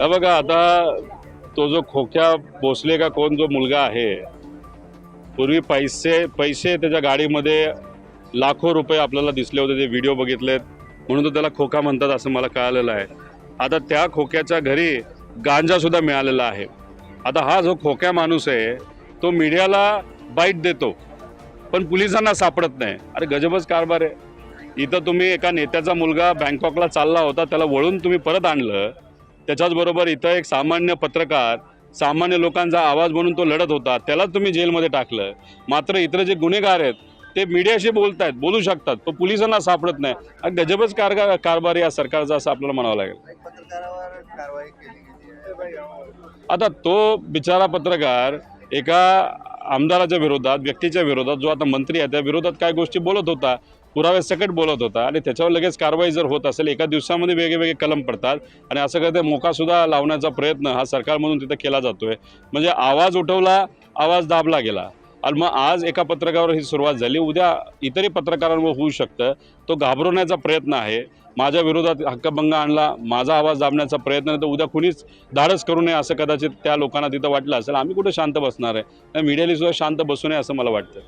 हा बघा आता तो जो खोक्या भोसले का कोण जो मुलगा आहे पूर्वी पैसे पैसे त्याच्या गाडीमध्ये लाखो रुपये आपल्याला दिसले होते ते व्हिडिओ बघितलेत. म्हणून तो त्याला खोका म्हणतात असं मला कळालेलं आहे. आता त्या खोक्याच्या घरी गांजासुद्धा मिळालेला आहे. आता हा जो खोक्या माणूस आहे तो मीडियाला बाईट देतो. पण पोलिसांना सापडत नाही. अरे गजबच कारभार आहे. इथं तुम्ही एका नेत्याचा मुलगा बँकॉकला चालला होता त्याला वळून तुम्ही परत आणलं. त्याच्याच बरोबर इथं एक सामान्य पत्रकार सामान्य लोकांचा आवाज म्हणून तो लढत होता त्याला तुम्ही जेलमध्ये टाकलं. मात्र इतर जे गुन्हेगार आहेत ते मीडियाशी बोलतायत बोलू शकतात तो पोलिसांना सापडत नाही. हा गजबच कारभार कारभार या सरकारचा असं आपल्याला म्हणावं लागेल. आता तो बिचारा पत्रकार एका आमदाराच्या विरोधात व्यक्तीच्या विरोधात जो आता मंत्री आहे त्या विरोधात काय गोष्टी बोलत होता पुरावे सकट बोलत होता आणि त्याच्यावर लगेच कारवाई जर होत असेल एका दिवसामध्ये वेगवेगळे कलम पडतात आणि असं काय ते मोकासुद्धा लावण्याचा प्रयत्न हा सरकारमधून तिथं केला जातोय. म्हणजे आवाज उठवला आवाज दाबला गेला. आणि मग आज एका पत्रकारावर ही सुरुवात झाली. उद्या इतरही पत्रकारांवर होऊ शकतं. तो घाबरवण्याचा प्रयत्न आहे. माझ्या विरोधात हक्कभंग आणला माझा आवाज दाबण्याचा प्रयत्न तर उद्या कुणीच धाडस करू नये असं कदाचित त्या लोकांना तिथं वाटलं असेल. आम्ही कुठे शांत बसणार आहे? मीडियाने सुद्धा शांत बसू नये असं मला वाटतं.